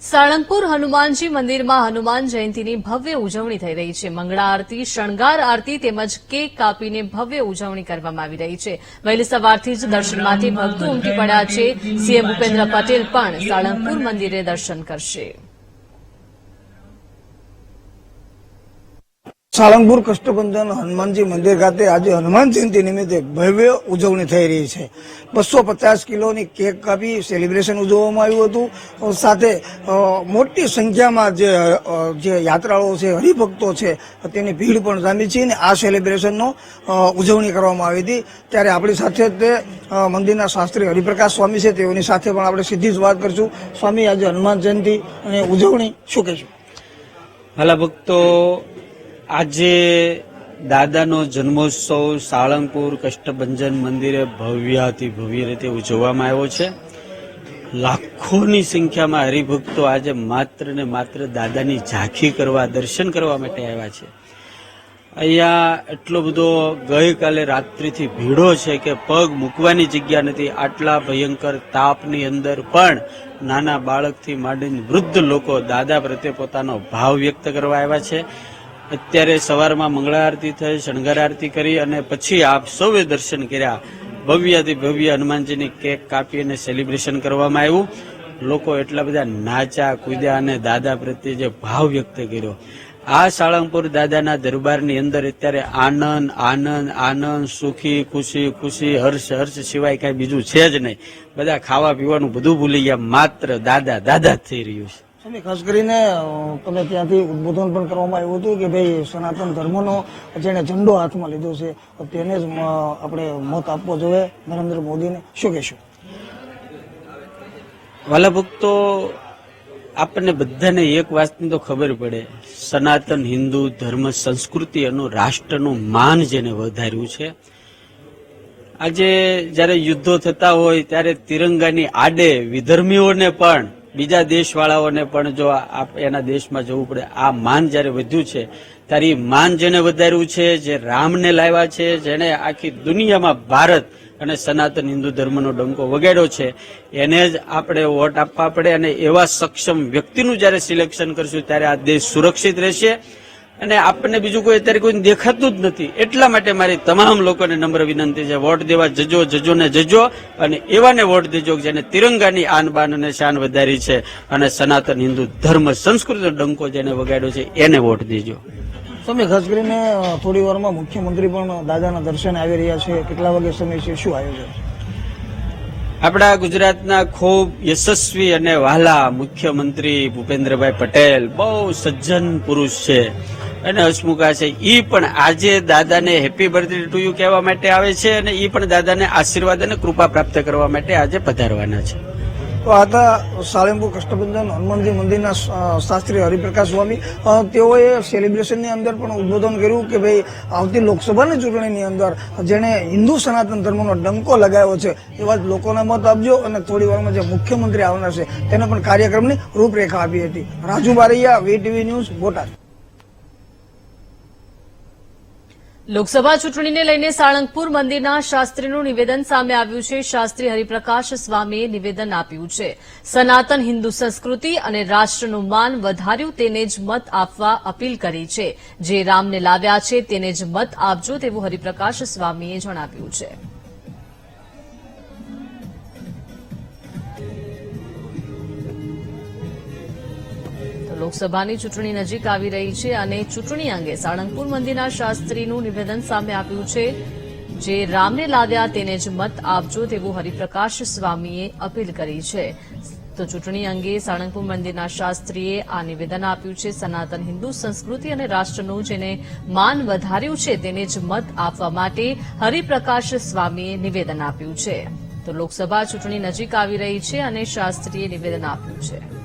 સાળંગપુર હનુમાનજી મંદિરમાં હનુમાન જયંતીની ભવ્ય ઉજવણી થઈ રહી છે. મંગળા આરતી, શણગાર આરતી તેમજ કેક કાપીને ભવ્ય ઉજવણી કરવામાં આવી રહી છે. વહેલી સવારથી જ દર્શનમાંથી ભક્તો ઉમટી પડ્યા છે. સીએમ ભૂપેન્દ્ર પટેલ પણ સાળંગપુર મંદિરે દર્શન કરશે. સાળંગપુર કષ્ટબંધન હનુમાનજી મંદિર ખાતે આજે હનુમાન જયંતિ નિમિત્તે ભવ્ય ઉજવણી થઈ રહી છે. બસો પચાસ કિલોની કેક કાપી સેલિબ્રેશન ઉજવવામાં આવ્યું હતું. સાથે મોટી સંખ્યામાં જે જે યાત્રાળુઓ છે, હરિભક્તો છે, તેની ભીડ પણ જામી છે અને આ સેલિબ્રેશનનો ઉજવણી કરવામાં આવી હતી. ત્યારે આપણી સાથે તે મંદિરના શાસ્ત્રી હરિપ્રકાશ સ્વામી છે. તેઓની સાથે પણ આપણે સીધી જ વાત કરીશું. સ્વામી, આજે હનુમાન જયંતિ અને ઉજવણી શું કહેશું? ભલા ભક્તો આજે દાદાનો જન્મોત્સવ સાળંગપુર કષ્ટભંજન મંદિરે ભવ્યાથી ભવ્ય રીતે ઉજવવામાં આવ્યો છે. લાખોની સંખ્યામાં હરિભક્તો આજે માત્ર ને માત્ર દાદાની ઝાંખી કરવા, દર્શન કરવા માટે આવ્યા છે. અહીંયા એટલો બધો ગઈકાલે રાત્રિથી ભીડો છે કે પગ મૂકવાની જગ્યા નથી. આટલા ભયંકર તાપની અંદર પણ નાના બાળકથી માંડીને વૃદ્ધ લોકો દાદા પ્રત્યે પોતાનો ભાવ વ્યક્ત કરવા આવ્યા છે. અત્યારે સવારમાં મંગળા આરતી થઈ, શણગાર આરતી કરી અને પછી આપ સૌએ દર્શન કર્યા. ભવ્યથી ભવ્ય હનુમાનજીની કેક કાપી અને સેલિબ્રેશન કરવામાં આવ્યું. લોકો એટલા બધા નાચા, કૂદ્યા અને દાદા પ્રત્યે જે ભાવ વ્યક્ત કર્યો. આ સાળંગપુર દાદાના દરબારની અંદર અત્યારે આનંદ આનંદ આનંદ, સુખી, ખુશી ખુશી, હર્ષ હર્ષ સિવાય કાંઈ બીજું છે જ નહીં. બધા ખાવા પીવાનું બધું ભૂલી ગયા. માત્ર દાદા દાદા થઈ રહ્યું છે. સ્વામી ખાસ કરીને તમે ત્યાંથી ઉદ્બોધન પણ કરવામાં આવ્યું હતું કે ભાઈ, સનાતન ધર્મનો જેને ઝંડો હાથમાં લીધો છે તેને જ આપણે મત આપવો જોઈએ નરેન્દ્ર મોદીને. શું કહેશું? વાલા ભક્તો, આપણને બધાને એક વાતની તો ખબર પડે. સનાતન હિન્દુ ધર્મ સંસ્કૃતિ અને રાષ્ટ્રનું માન જેને વધાર્યું છે. આજે જ્યારે યુદ્ધો થતા હોય, ત્યારે તિરંગાની આડે વિધર્મીઓને પણ બીજા દેશવાળાઓને પણ જો એના દેશમાં જવું પડે, આ માન જ્યારે વધ્યું છે, ત્યારે માન જેને વધાર્યું છે, જે રામને લાવ્યા છે, જેણે આખી દુનિયામાં ભારત અને સનાતન હિન્દુ ધર્મનો ડંકો વગાડ્યો છે, એને જ આપણે વોટ આપવા પડે અને એવા સક્ષમ વ્યક્તિનું જ્યારે સિલેક્શન કરશું, ત્યારે આ દેશ સુરક્ષિત રહેશે. અને આપણને બીજું કોઈ અત્યારે કોઈ દેખાતું જ નથી. એટલા માટે મારી તમામ લોકોને નમ્ર વિનંતી છે વોટ દેવા જજો જજો ને જજો અને એવાને વોટ દેજો જેને તિરંગાની આન બાન અને શાન વધારી છે. અને સનાતન હિન્દુ ધર્મ સંસ્કૃતિનો ડંકો જેને વગાડ્યો છે એને વોટ દેજો. તમે ખાસ કરીને થોડી વારમાં મુખ્યમંત્રી પણ દાદાના દર્શન આવી રહ્યા છે. કેટલા વાગે સમય છે? શું આયોજન? આપણા ગુજરાતના ખૂબ યશસ્વી અને વહાલા મુખ્યમંત્રી ભૂપેન્દ્રભાઈ પટેલ બહુ સજ્જન પુરુષ છે. અને હસમુખા છે. એ પણ આજે દાદાને હેપી બર્થડે ટુ યુ કહેવા માટે આવે છે અને એ પણ દાદાને આશીર્વાદ અને કૃપા પ્રાપ્ત કરવા માટે આજે પધારવાના છે. તો આ હતા સાળંગપુર કષ્ટબંધન હનુમાનજી મંદિરના શાસ્ત્રી હરિપ્રકાશ સ્વામી. તેઓએ સેલિબ્રેશનની અંદર પણ ઉદ્બોધન કર્યું કે ભાઈ, આવતી લોકસભાની ચૂંટણીની અંદર જેણે હિન્દુ સનાતન ધર્મનો ડંકો લગાવ્યો છે, એવા જ લોકોને મત આપજો અને થોડી વારમાં જે મુખ્યમંત્રી આવનાર છે, તેને પણ કાર્યક્રમની રૂપરેખા આપી હતી. Raju Baraiya VTV news, Botad. Lok Sabha ચૂંટણીને લઈને સાળંગપુર મંદિરના શાસ્ત્રીનું નિવેદન સામે આવ્યું છે. શાસ્ત્રી હરિપ્રકાશ સ્વામીએ નિવેદન આપ્યું છે. સનાતન હિન્દુ સંસ્કૃતિ અને રાષ્ટ્રનું માન વધાર્યું તેને જ મત આપવા અપીલ કરી છે. જે રામને લાવ્યા છે તેને જ મત આપજો તેવું હરિપ્રકાશ સ્વામીએ જણાવ્યું છે. લોકસભાની ચૂંટણી નજીક આવી રહી છે અને ચૂંટણી અંગે સાળંગપુર મંદિરના શાસ્ત્રીનું નિવેદન સામે આવ્યું છે. જે રામને લાવ્યા તેને જ મત આપજો તેવું હરિપ્રકાશ સ્વામીએ અપીલ કરી છે. તો ચૂંટણી અંગે સાળંગપુર મંદિરના શાસ્ત્રીએ આ નિવેદન આપ્યું છે. સનાતન હિન્દુ સંસ્કૃતિ અને રાષ્ટ્રનું જેને માન વધાર્યું છે તેને જ મત આપવા માટે હરિપ્રકાશ સ્વામીએ નિવેદન આપ્યું છે. તો લોકસભા ચૂંટણી નજીક આવી રહી છે અને શાસ્ત્રીએ નિવેદન આપ્યું છે.